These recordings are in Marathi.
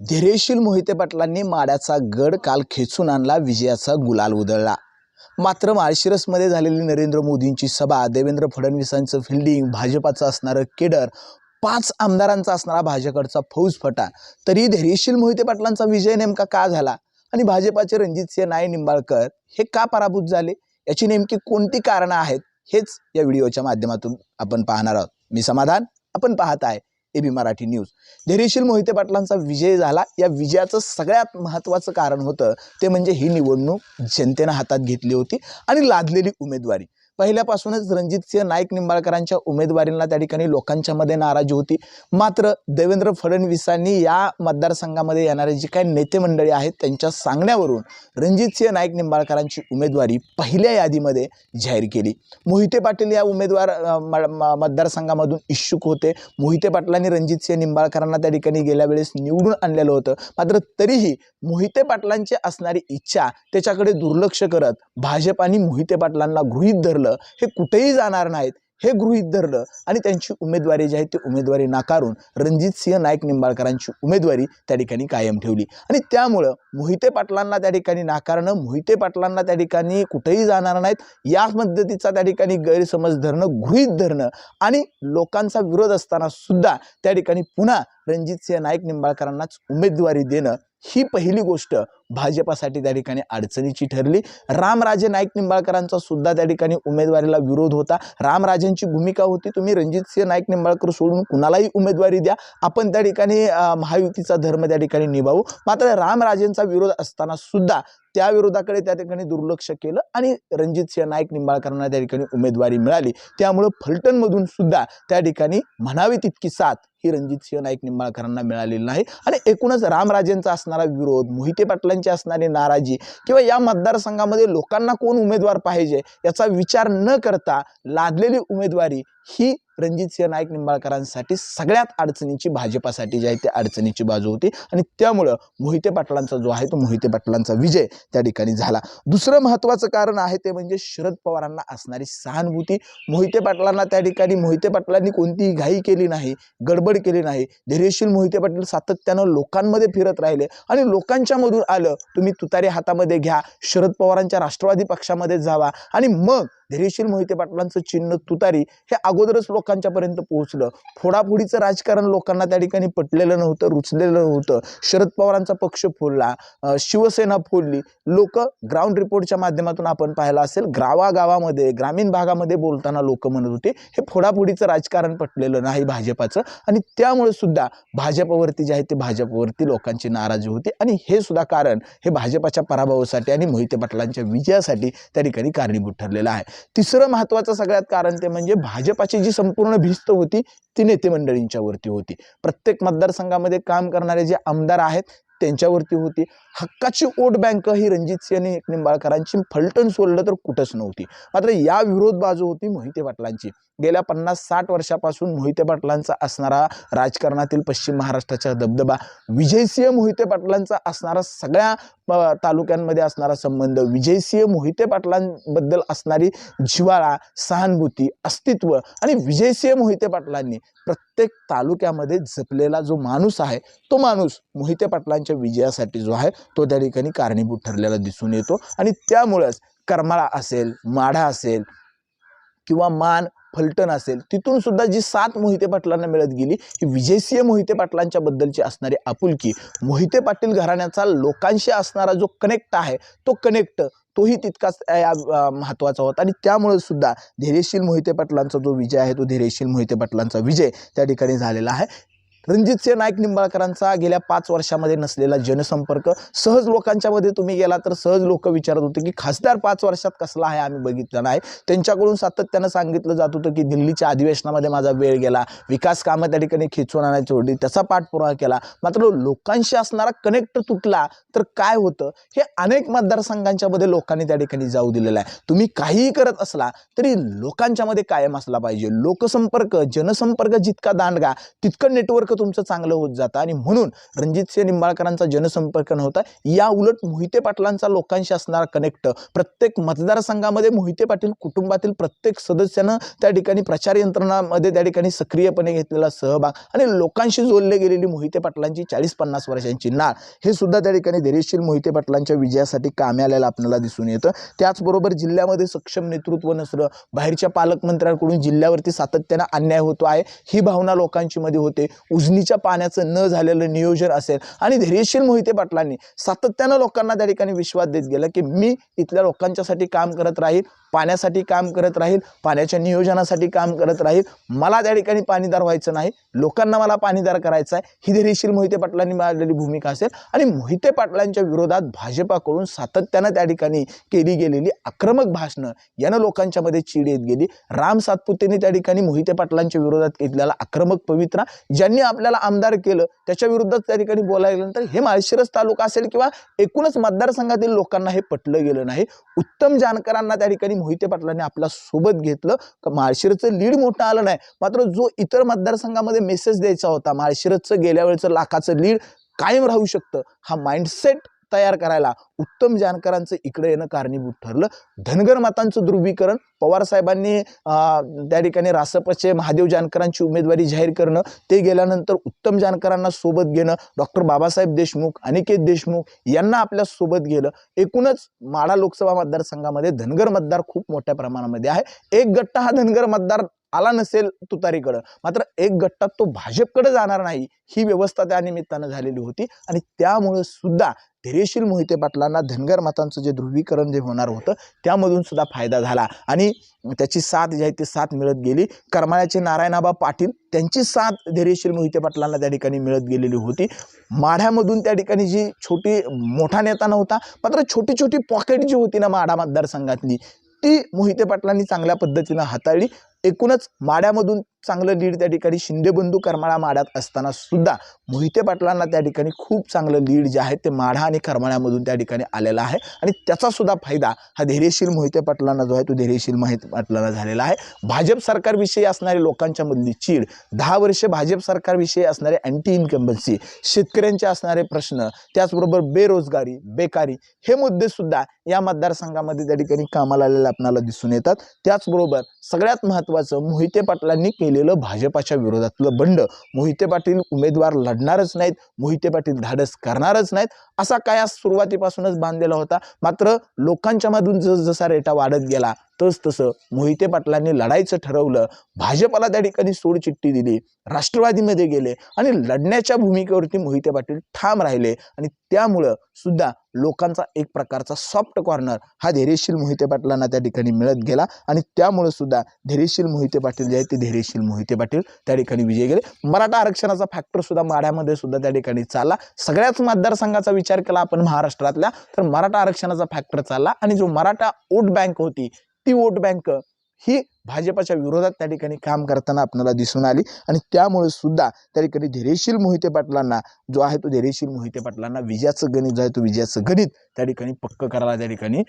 धैर्यशील मोहिते पाटलांनी माड्याचा गड काल खेचून आणला विजयाचा गुलाल उधळला. मात्र माळशिरसमध्ये झालेली नरेंद्र मोदींची सभा देवेंद्र फडणवीसांचं फिल्डिंग भाजपाचं असणारं केडर पाच आमदारांचा असणारा भाजपकडचा फौजफटा तरी धैर्यशील मोहिते पाटलांचा विजय नेमका का झाला? आणि भाजपाचे रणजितसिंह नाय निंबाळकर हे का पराभूत झाले? याची नेमकी कोणती कारणं आहेत? हेच या व्हिडिओच्या माध्यमातून आपण पाहणार आहोत. मी समाधान आपण पाहत आहे A B Marathi news. Dhairyasheel Mohite पाटलांचा विजय झाला. या विजयाचं सगळ्यात महत्त्वाचं कारण होतं ते म्हणजे ही निवडणूक जनतेनं हातात घेतली होती आणि लादलेली उमेदवारी. पहिल्यापासूनच रणजितसिंह नाईक निंबाळकरांच्या उमेदवारीला त्या ठिकाणी लोकांच्या मध्ये नाराजी होती. मात्र देवेंद्र फडणवीसांनी या मतदारसंघामध्ये येणारे जी काही नेते मंडळी आहेत त्यांच्या सांगण्यावरून रणजितसिंह नाईक निंबाळकरांची उमेदवारी पहिल्या यादीमध्ये जाहीर केली. मोहिते पाटील या उमेदवार म- मतदारसंघामधून इच्छुक होते. मोहिते पाटलांनी रणजितसिंह निंबाळकरांना त्या ठिकाणी गेल्या वेळेस निवडून आणलेलं होतं. मात्र तरीही मोहिते पाटलांची असणारी इच्छा त्याच्याकडे दुर्लक्ष करत भाजप आणि मोहिते पाटलांना गृहीत धरलं हे कुठेही जाणार नाहीत. हे गृहीत धरलं आणि त्यांची उमेदवारी जी आहे ती उमेदवारी नाकारून रणजित सिंह नाईक निंबाळकरांची उमेदवारी त्या ठिकाणी कायम ठेवली. आणि त्यामुळं मोहिते पाटलांना त्या ठिकाणी नाकारणं मोहिते पाटलांना त्या ठिकाणी कुठेही जाणार नाहीत. या पद्धतीचा त्या ठिकाणी गैरसमज धरणं गृहीत धरणं आणि लोकांचा विरोध असताना सुद्धा त्या ठिकाणी पुन्हा रणजित सिंह नाईक निंबाळकरांनाच उमेदवारी देणं ही पहिली गोष्ट भाजपासाठी त्या ठिकाणी अडचणीची ठरली. रामराजे नाईक निंबाळकरांचा सुद्धा त्या ठिकाणी उमेदवारीला विरोध होता. रामराजेंची भूमिका होती तुम्ही रणजितसिंह नाईक निंबाळकर सोडून कुणालाही उमेदवारी द्या. आपण त्या ठिकाणी महायुतीचा धर्म त्या ठिकाणी निभावू. मात्र रामराजेंचा विरोध असताना सुद्धा त्या विरोधाकडे त्या ठिकाणी दुर्लक्ष केलं आणि रणजितसिंह नाईक निंबाळकरांना त्या ठिकाणी उमेदवारी मिळाली. त्यामुळं फलटणमधून सुद्धा त्या ठिकाणी म्हणावी तितकी साथ ही रणजितसिंह नाईक निंबाळकरांना मिळालेली नाही. आणि एकूणच रामराजेंचा असणारा विरोध मोहिते पाटलांची असणारी नाराजी किंवा या मतदारसंघामध्ये लोकांना कोण उमेदवार पाहिजे याचा विचार न करता लादलेली उमेदवारी ही रणजितसिंह नाईक निंबाळकरांसाठी सगळ्यात अडचणीची भाजपासाठी जी आहे ती अडचणीची बाजू होती. आणि त्यामुळं मोहिते पाटलांचा जो आहे तो मोहिते पाटलांचा विजय त्या ठिकाणी झाला. दुसरं महत्त्वाचं कारण आहे ते म्हणजे शरद पवारांना असणारी सहानुभूती. मोहिते पाटलांना त्या ठिकाणी मोहिते पाटलांनी कोणतीही घाई केली नाही गडबड केली नाही. धैर्यशील मोहिते पाटील सातत्यानं लोकांमध्ये फिरत राहिले. आणि लोकांच्या मधून आलं तुम्ही तुतारी हातामध्ये घ्या शरद पवारांच्या राष्ट्रवादी पक्षामध्ये जावा. आणि मग धैर्यशील मोहिते पाटलांचं चिन्ह तुतारी हे अगोदरच लोकांच्यापर्यंत पोहोचलं. फोडाफोडीचं राजकारण लोकांना त्या ठिकाणी पटलेलं नव्हतं रुचलेलं नव्हतं. शरद पवारांचा पक्ष फोडला शिवसेना फोडली. लोक ग्राउंड रिपोर्टच्या माध्यमातून आपण पाहिलं असेल गावागावामध्ये ग्रामीण भागामध्ये बोलताना लोक म्हणत होते हे फोडाफोडीचं राजकारण पटलेलं नाही भाजपाचं. आणि त्यामुळे सुद्धा भाजपवरती जे आहे ते भाजपवरती लोकांची नाराजी होती. आणि हे सुद्धा कारण हे भाजपाच्या पराभवासाठी आणि मोहिते पाटलांच्या विजयासाठी त्या ठिकाणी कारणीभूत ठरलेलं आहे. तिसरं महत्त्वाचं सगळ्यात कारण ते म्हणजे भाजपाची जी संपूर्ण भिस्त होती ती नेते मंडळींच्यावरती होती. प्रत्येक मतदारसंघामध्ये काम करणारे जे आमदार आहेत त्यांच्यावरती होती. हक्काची वोट बँक ही रणजित सिंगने निंबाळकरांची फलटण सोडलं तर कुठंच नव्हती. मात्र या विरोध बाजू होती मोहिते पाटलांची. गेल्या पन्नास साठ वर्षापासून मोहिते पाटलांचा असणारा राजकारणातील पश्चिम महाराष्ट्राचा दबदबा विजयसिंह मोहिते पाटलांचा असणारा सगळ्या तालुक्यांमध्ये असणारा संबंध विजयसिंह मोहिते पाटलांबद्दल असणारी जिव्हाळा सहानुभूती अस्तित्व आणि विजयसिंह मोहिते पाटलांनी प्रत्येक तालुक्यामध्ये जपलेला जो माणूस आहे तो माणूस मोहिते पाटलांच्या विजयासाठी जो आहे तो त्या ठिकाणी कारणीभूत ठरलेला दिसून येतो. आणि त्यामुळेच करमाळा असेल माढा असेल किंवा मान फलटण असेल तिथून सुद्धा जी सात मोहिते पाटलांना मिळत गेली ही विजयसिंह मोहिते पाटलांच्या बद्दलची असणारी आपुलकी मोहिते पाटील घराण्याचा लोकांशी असणारा जो कनेक्ट आहे तो कनेक्ट तोही तितकाच महत्त्वाचा होता. आणि त्यामुळे सुद्धा धैर्यशील मोहिते पाटलांचा जो विजय आहे तो धैर्यशील मोहिते पाटलांचा विजय त्या ठिकाणी झालेला आहे. रणजितसिंह नाईक निंबाळकरांचा गेल्या पाच वर्षामध्ये नसलेला जनसंपर्क सहज लोकांच्यामध्ये तुम्ही गेला तर सहज लोक विचारत होते की खासदार पाच वर्षात कसला आहे? आम्ही बघितलं नाही. त्यांच्याकडून सातत्यानं सांगितलं जात होतं की दिल्लीच्या अधिवेशनामध्ये माझा वेळ गेला. विकास कामं त्या ठिकाणी खेचून आणायची होती. त्याचा पाठपुरावा केला. मात्र लोकांशी असणारा कनेक्ट तुटला तर काय होतं? हे अनेक मतदारसंघांच्या मध्ये लोकांनी त्या ठिकाणी जाऊ दिलेलं आहे. तुम्ही काहीही करत असला तरी लोकांच्या मध्ये कायम असला पाहिजे. लोकसंपर्क जनसंपर्क जितका दांडगा तितकं नेटवर्क तुमचं चांगलं होत जातं. आणि म्हणून रणजितसिंह निंबाळकरांचा जनसंपर्क नव्हता. या उलट मोहिते पाटलांचा लोकांशी असणारा कनेक्ट प्रत्येक मतदारसंघामध्ये मोहिते पाटील कुटुंबातील प्रत्येक सदस्यानं त्या ठिकाणी प्रचार यंत्रणामध्ये त्या ठिकाणी सक्रियपणे घेतलेला सहभाग आणि लोकांशी जोडले गेलेली मोहिते पाटलांची चाळीस पन्नास वर्षांची नाळ हे सुद्धा त्या ठिकाणी धैर्यशील मोहिते पाटलांच्या विजयासाठी कामी आलेलं आपल्याला दिसून येतं. त्याचबरोबर जिल्ह्यामध्ये सक्षम नेतृत्व नसलं बाहेरच्या पालकमंत्र्यांकडून जिल्ह्यावरती सातत्यानं अन्याय होतो आहे ही भावना लोकांची मध्ये होते. उजनीच्या पाण्याचं न झालेलं नियोजन असेल आणि धैर्यशील मोहिते पाटलांनी सातत्यानं लोकांना त्या ठिकाणी विश्वास देत गेला की मी इथल्या लोकांच्यासाठी काम करत राहील. पाण्यासाठी काम करत राहील पाण्याच्या नियोजनासाठी काम करत राहील. मला त्या ठिकाणी पाणीदार व्हायचं नाही. लोकांना मला पाणीदार करायचं आहे. ही धैर्यशील मोहिते पाटलांनी मांडलेली भूमिका असेल आणि मोहिते पाटलांच्या विरोधात भाजपाकडून सातत्यानं त्या ठिकाणी केली गेलेली आक्रमक भाषणं यानं लोकांच्यामध्ये चीड येत गेली. राम सातपुतेने त्या ठिकाणी मोहिते पाटलांच्या विरोधात घेतलेला आक्रमक पवित्रा ज्यांनी आपल्याला आमदार केलं त्याच्या विरोधात त्या ठिकाणी बोलायला गेल्यानंतर हे माळशिरस तालुका असेल किंवा एकूणच मतदारसंघातील लोकांना हे पटलं गेलं नाही. उत्तम जानकरांना त्या ठिकाणी मोहिते पाटलांनी आपल्यासोबत घेतलं. का माळशिरसचं लीड मोठं आलं नाही. मात्र जो इतर मतदारसंघामध्ये मेसेज द्यायचा होता माळशिरसचं गेल्या वेळेचं लाखाचं लीड कायम राहू शकतं हा माइंडसेट तयार करायला. उत्तम जानकरांचं इकडे येणं कारणीभूत ठरलं. धनगर मतांचं ध्रुवीकरण पवार साहेबांनी त्या ठिकाणी रासपचे महादेव जानकरांची उमेदवारी जाहीर करणं ते गेल्यानंतर उत्तम जानकरांना सोबत घेणं डॉक्टर बाबासाहेब देशमुख अनिकेत देशमुख यांना आपल्यासोबत गेलं एकूणच माडा लोकसभा मतदारसंघामध्ये धनगर मतदार खूप मोठ्या प्रमाणामध्ये आहे. एक गट्टा हा धनगर मतदार आला नसेल तुतारीकडं. मात्र एक गट्टात तो भाजपकडे जाणार नाही ही व्यवस्था त्या निमित्तानं झालेली होती. आणि त्यामुळं सुद्धा धैर्यशील मोहिते पाटलांना धनगर मतांचं जे ध्रुवीकरण जे होणार होतं त्यामधून सुद्धा फायदा झाला. आणि त्याची साथ जी आहे ती साथ मिळत गेली. करमाळ्याचे नारायणाबा पाटील त्यांची साथ धैर्यशील मोहिते पाटलांना त्या ठिकाणी मिळत गेलेली होती. माढ्यामधून त्या ठिकाणी जी छोटी मोठा नेता नव्हता मात्र छोटी छोटी पॉकेट जी होती ना माढा मतदारसंघातली ती मोहिते पाटलांनी चांगल्या पद्धतीनं हाताळली. एकूणच माड्यामधून चांगलं लीड त्या ठिकाणी शिंदेबंधू करमाळा माड्यात असताना सुद्धा मोहिते पाटलांना त्या ठिकाणी खूप चांगलं लीड जे आहे ते माढा आणि करमाळ्यामधून त्या ठिकाणी आलेला आहे. आणि त्याचासुद्धा फायदा हा धैर्यशील मोहिते पाटलांना जो आहे तो धैर्यशील मोहिते पाटलांना झालेला आहे. भाजप सरकारविषयी असणारी लोकांच्या मधली चीड दहा वर्षे भाजप सरकारविषयी असणारे अँटी इन्कम्बन्सी शेतकऱ्यांचे असणारे प्रश्न त्याचबरोबर बेरोजगारी बेकारी हे मुद्देसुद्धा या मतदारसंघामध्ये त्या ठिकाणी कामाला आलेले आपल्याला दिसून येतात. त्याचबरोबर सगळ्यात महत्त्वाचं मोहिते पाटलांनी केलेलं भाजपाच्या विरोधातलं बंड. मोहिते पाटील उमेदवार लढणारच नाहीत मोहिते पाटील धाडस करणारच नाहीत असा काय आज सुरुवातीपासूनच बांधलेला होता. मात्र लोकांच्या मधून जसजसा रेटा वाढत गेला तस तसं मोहिते पाटलांनी लढायचं ठरवलं. भाजपाला त्या ठिकाणी सोडचिठ्ठी दिली राष्ट्रवादीमध्ये गेले आणि लढण्याच्या भूमिकेवरती मोहिते पाटील ठाम राहिले आणि त्यामुळं सुद्धा लोकांचा एक प्रकारचा सॉफ्ट कॉर्नर हा धैर्यशील मोहिते पाटलांना त्या ठिकाणी मिळत गेला. आणि त्यामुळं सुद्धा धैर्यशील मोहिते पाटील जे आहेत ते धैर्यशील मोहिते पाटील त्या ठिकाणी विजय गेले. मराठा आरक्षणाचा फॅक्टर सुद्धा माढ्यामध्ये सुद्धा त्या ठिकाणी चालला. सगळ्याच मतदारसंघाचा विचार केला आपण महाराष्ट्रातल्या. तर मराठा आरक्षणाचा फॅक्टर चालला. आणि जो मराठा वोट बँक होती ती वोट बँक ही भाजपाच्या विरोधात त्या ठिकाणी काम करताना आपल्याला दिसून आली. आणि त्यामुळे सुद्धा त्या ठिकाणी धैर्यशील मोहिते पाटलांना जो आहे तो धैर्यशील मोहिते पाटलांना विजयाचं गणित जो आहे तो विजयाचं गणित त्या ठिकाणी पक्क करायला त्या ठिकाणी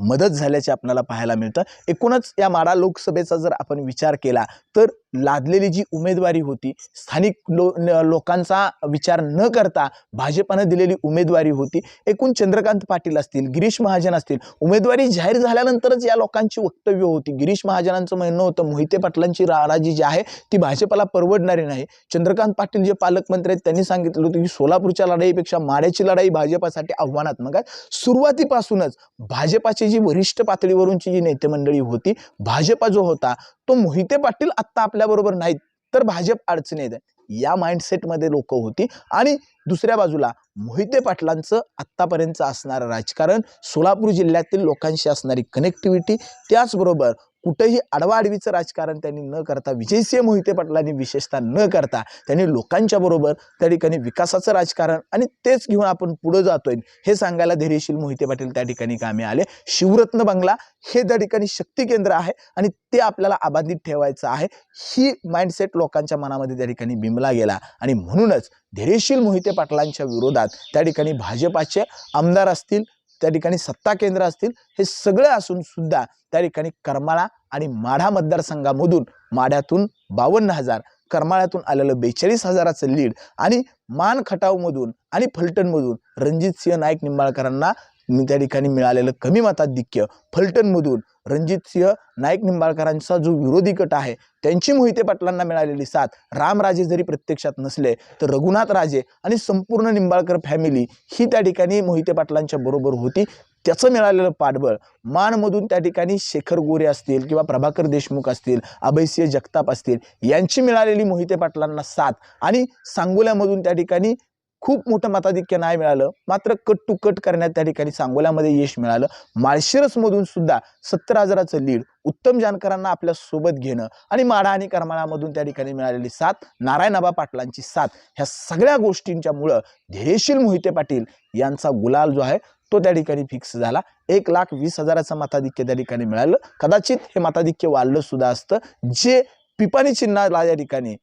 मदत झाल्याचे आपल्याला पाहायला मिळतं. एकूणच या माडा लोकसभेचा जर आपण विचार केला तर लादलेली जी उमेदवारी होती स्थानिक लो न- लोकांचा विचार न करता भाजपानं दिलेली उमेदवारी होती. एकूण चंद्रकांत पाटील असतील गिरीश महाजन असतील उमेदवारी जाहीर झाल्यानंतरच या लोकांची वक्तव्य होती. गिरीश महाजनांचं म्हणणं होतं मोहिते पाटलांची राराजी जी आहे ती भाजपाला परवडणारी नाही. चंद्रकांत पाटील जे पालकमंत्री आहेत त्यांनी सांगितलं होतं की सोलापूरच्या लढाईपेक्षा माड्याची लढाई भाजपासाठी आव्हानात्मक आहे. सुरुवातीपासूनच भाजपाची जी वरिष्ठ पातळीवरूनची जी नेते मंडळी होती भाजपा जो होता तो मोहिते पाटील आत्ता आपल्याबरोबर नाहीत तर भाजप अडचणीत आहे. या माइंडसेटमध्ये लोक होती. आणि दुसऱ्या बाजूला मोहिते पाटलांचं आत्तापर्यंत असणारं राजकारण सोलापूर जिल्ह्यातील लोकांशी असणारी कनेक्टिव्हिटी त्याचबरोबर कुठंही आडवाआडवीचं राजकारण त्यांनी न करता विजयसिंह मोहिते पाटलांनी विशेषतः न करता त्यांनी लोकांच्या बरोबर त्या ठिकाणी विकासाचं राजकारण आणि तेच घेऊन आपण पुढं जातोय. हे सांगायला धैर्यशील मोहिते पाटील त्या ठिकाणी कामे आले. शिवरत्न बंगला हे त्या ठिकाणी शक्ती केंद्र आहे आणि ते आपल्याला अबाधित ठेवायचं आहे. ही माइंडसेट लोकांच्या मनामध्ये त्या ठिकाणी बिंबला गेला आणि म्हणूनच धैर्यशील मोहिते पाटलांच्या विरोधात त्या ठिकाणी भाजपाचे आमदार असतील त्या ठिकाणी सत्ता केंद्र असतील हे सगळं असून सुद्धा त्या ठिकाणी करमाळा आणि माढा मतदारसंघामधून माढ्यातून बावन्न हजार करमाळ्यातून आलेलं बेचाळीस हजाराचं लीड आणि मान खटावमधून आणि फलटणमधून रणजितसिंह नाईक निंबाळकरांना त्या ठिकाणी मिळालेलं कमी मताधिक्य फलटणमधून रणजितसिंह नाईक निंबाळकरांचा जो विरोधी गट आहे त्यांची मोहिते पाटलांना मिळालेली साथ रामराजे जरी प्रत्यक्षात नसले तर रघुनाथ राजे आणि संपूर्ण निंबाळकर फॅमिली ही त्या ठिकाणी मोहिते पाटलांच्या बरोबर होती. त्याचं मिळालेलं पाठबळ मानमधून त्या ठिकाणी शेखर गोरे असतील किंवा प्रभाकर देशमुख असतील अभयसिंह जगताप असतील यांची मिळालेली मोहिते पाटलांना साथ आणि सांगोल्यामधून त्या ठिकाणी खूप मोठं मताधिक्य नाही मिळालं. मात्र कट टू कट करण्यात त्या ठिकाणी सांगोल्यामध्ये यश मिळालं. माळशिरसमधून सुद्धा सत्तर हजाराचं लीड उत्तम जानकरांना आपल्यासोबत घेणं आणि माढा आणि करमाळामधून त्या ठिकाणी मिळालेली साथ नारायणाबा पाटलांची साथ ह्या सगळ्या गोष्टींच्यामुळं धैर्यशील मोहिते पाटील यांचा गुलाल जो आहे तो त्या ठिकाणी फिक्स झाला. एक लाख वीस हजाराचं मताधिक्य त्या ठिकाणी मिळालं. कदाचित हे मताधिक्य वाढलं सुद्धा असतं. जे पिपाणी चिन्हाला या ठिकाणी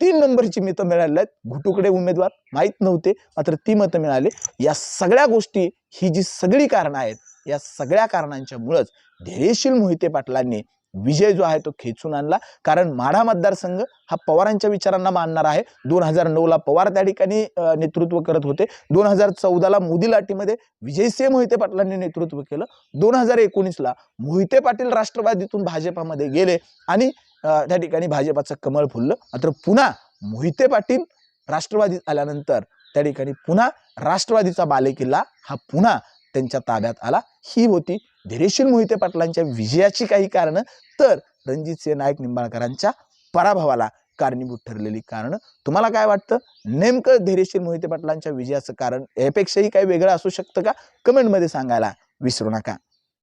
तीन नंबरची मतं मिळाली आहेत घुटुकडे उमेदवार माहीत नव्हते मात्र ती मतं मिळाली. या सगळ्या गोष्टी ही जी सगळी कारणं आहेत या सगळ्या कारणांच्यामुळंच धैर्यशील मोहिते पाटलांनी विजय जो आहे तो खेचून आणला. कारण माढा मतदारसंघ हा पवारांच्या विचारांना मानणार आहे. दोन हजार नऊला पवार त्या ठिकाणी नेतृत्व करत होते. दोन हजार चौदाला मोदी लाटीमध्ये विजयसिंह मोहिते पाटलांनी नेतृत्व केलं. दोन हजार एकोणीसला मोहिते पाटील राष्ट्रवादीतून भाजपामध्ये गेले आणि त्या ठिकाणी भाजपाचं कमळ फुललं. मात्र पुन्हा मोहिते पाटील राष्ट्रवादीत आल्यानंतर त्या ठिकाणी पुन्हा राष्ट्रवादीचा बालेकिल्ला हा पुन्हा त्यांच्या ताब्यात आला. ही होती धैर्यशील मोहिते पाटलांच्या विजयाची काही कारणं. तर रणजितसिंह नाईक निंबाळकरांच्या पराभवाला कारणीभूत ठरलेली कारणं. तुम्हाला काय वाटतं? नेमकं धैर्यशील मोहिते पाटलांच्या विजयाचं कारण यापेक्षाही काही वेगळं असू शकतं का? कमेंटमध्ये सांगायला विसरू नका.